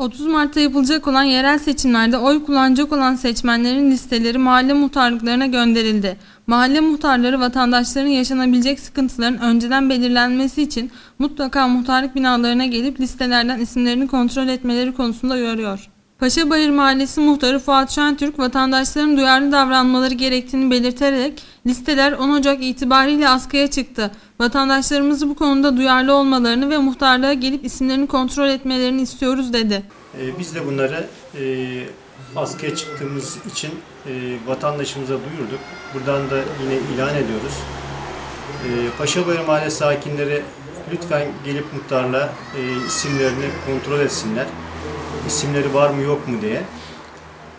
30 Mart'ta yapılacak olan yerel seçimlerde oy kullanacak olan seçmenlerin listeleri mahalle muhtarlıklarına gönderildi. Mahalle muhtarları vatandaşların yaşanabilecek sıkıntıların önceden belirlenmesi için mutlaka muhtarlık binalarına gelip listelerden isimlerini kontrol etmeleri konusunda uyarıyor. Paşabayır Mahallesi Muhtarı Fuat Şentürk vatandaşların duyarlı davranmaları gerektiğini belirterek listeler 10 Ocak itibariyle askıya çıktı. Vatandaşlarımızı bu konuda duyarlı olmalarını ve muhtarlığa gelip isimlerini kontrol etmelerini istiyoruz dedi. E, Biz de bunları e, askıya çıktığımız için e, vatandaşımıza duyurduk. Buradan da yine ilan ediyoruz. E, Paşabayır Mahallesi sakinleri lütfen gelip muhtarla e, isimlerini kontrol etsinler. İsimleri var mı yok mu diye.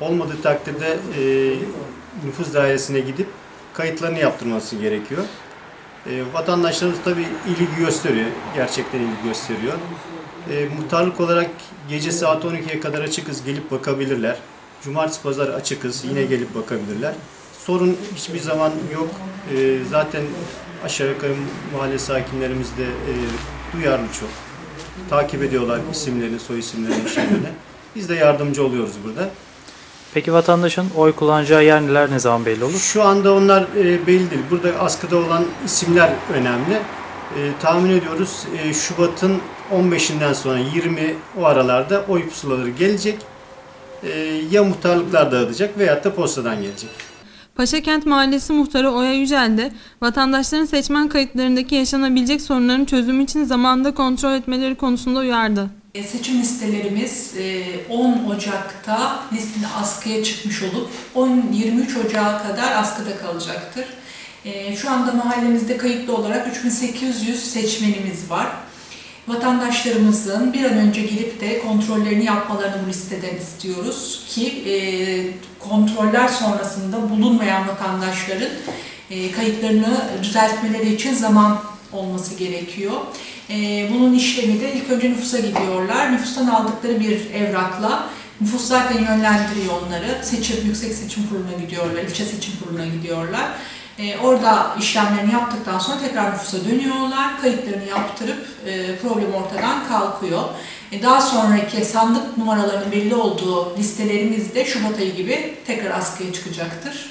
Olmadığı takdirde e, nüfus dairesine gidip kayıtlarını yaptırması gerekiyor. E, vatandaşlarımız tabii ilgi gösteriyor, gerçekten ilgi gösteriyor. E, muhtarlık olarak gece saat 12'ye kadar açıkız, gelip bakabilirler. Cumartesi pazar açıkız, yine gelip bakabilirler. Sorun hiçbir zaman yok. E, zaten aşağı yukarı mahalle sakinlerimiz de e, duyarlı çok. Takip ediyorlar isimlerini, soy isimlerini, şeylerini. Biz de yardımcı oluyoruz burada. Peki vatandaşın oy kullanacağı yer neler ne zaman belli olur? Şu anda onlar e, belli değil. Burada askıda olan isimler önemli. E, tahmin ediyoruz e, Şubat'ın 15'inden sonra 20 o aralarda oy pusulaları gelecek. E, ya muhtarlıklar dağıtacak veyahut da postadan gelecek. Paşakent Mahallesi Muhtarı Oya Yücel de vatandaşların seçmen kayıtlarındaki yaşanabilecek sorunların çözümü için zamanında kontrol etmeleri konusunda uyardı. E, Seçim listelerimiz e, 10 Ocak'ta listine askıya çıkmış olup 10-23 Ocak'a kadar askıda kalacaktır. E, Şu anda mahallemizde kayıtlı olarak 3800 seçmenimiz var. Vatandaşlarımızın bir an önce gelip de kontrollerini yapmalarını bu listeden istiyoruz ki e, kontroller sonrasında bulunmayan vatandaşların e, kayıtlarını düzeltmeleri için zaman olması gerekiyor. E, bunun işlemi de ilk önce nüfusa gidiyorlar. Nüfustan aldıkları bir evrakla nüfus zaten yönlendiriyor onları. Seçim, yüksek seçim kuruluna gidiyorlar, ilçe seçim kuruluna gidiyorlar. E, orada işlemlerini yaptıktan sonra tekrar nüfusa dönüyorlar. Kayıtlarını yaptırıp e, problem ortadan kalkıyor. E, daha sonraki sandık numaralarının belli olduğu listelerimiz de Şubat ayı gibi tekrar askıya çıkacaktır.